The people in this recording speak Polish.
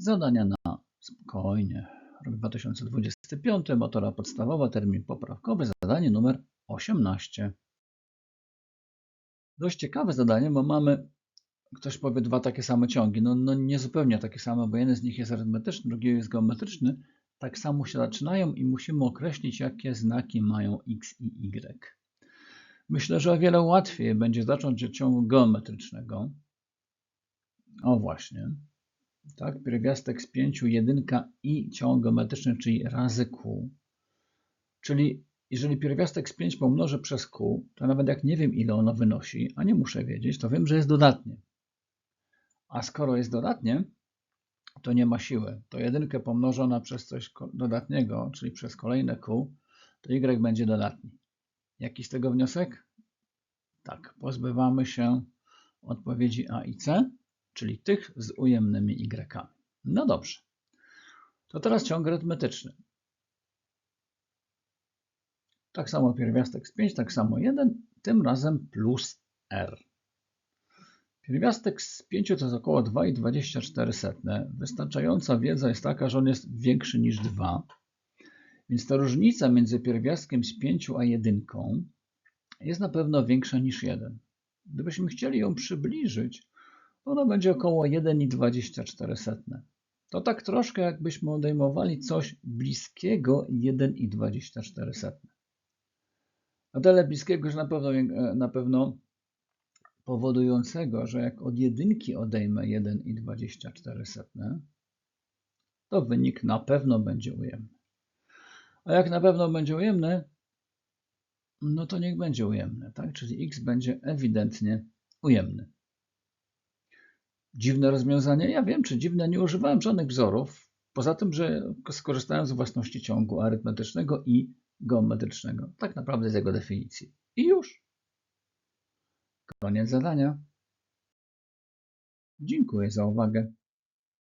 Zadania na spokojnie. Rok 2025, matura podstawowa, termin poprawkowy, zadanie numer 18. Dość ciekawe zadanie, bo mamy, ktoś powie, dwa takie same ciągi. No, no nie zupełnie takie same, bo jeden z nich jest arytmetyczny, drugi jest geometryczny. Tak samo się zaczynają i musimy określić, jakie znaki mają x i y. Myślę, że o wiele łatwiej będzie zacząć od ciągu geometrycznego. O właśnie. Tak, pierwiastek z 5, jedynka i ciąg geometryczny, czyli razy q. Czyli jeżeli pierwiastek z 5 pomnożę przez q, to nawet jak nie wiem ile ono wynosi, a nie muszę wiedzieć, to wiem, że jest dodatnie. A skoro jest dodatnie, to nie ma siły. To jedynkę pomnożona przez coś dodatniego, czyli przez kolejne q, to y będzie dodatni. Jaki z tego wniosek? Tak, pozbywamy się odpowiedzi A i C, czyli tych z ujemnymi y. No dobrze. To teraz ciąg arytmetyczny. Tak samo pierwiastek z 5, tak samo 1, tym razem plus r. Pierwiastek z 5 to jest około 2,24. Wystarczająca wiedza jest taka, że on jest większy niż 2. Więc ta różnica między pierwiastkiem z 5 a 1 jest na pewno większa niż 1. Gdybyśmy chcieli ją przybliżyć, ona będzie około 1,24. To tak troszkę jakbyśmy odejmowali coś bliskiego 1,24. Na tyle bliskiego, że na pewno, e, na pewno powodującego, że jak od jedynki odejmę 1,24, to wynik na pewno będzie ujemny. A jak na pewno będzie ujemny, no to niech będzie ujemny, tak? Czyli x będzie ewidentnie ujemny. Dziwne rozwiązanie? Ja wiem, czy dziwne. Nie używałem żadnych wzorów, poza tym, że skorzystałem z własności ciągu arytmetycznego i geometrycznego. Tak naprawdę z jego definicji. I już. Koniec zadania. Dziękuję za uwagę.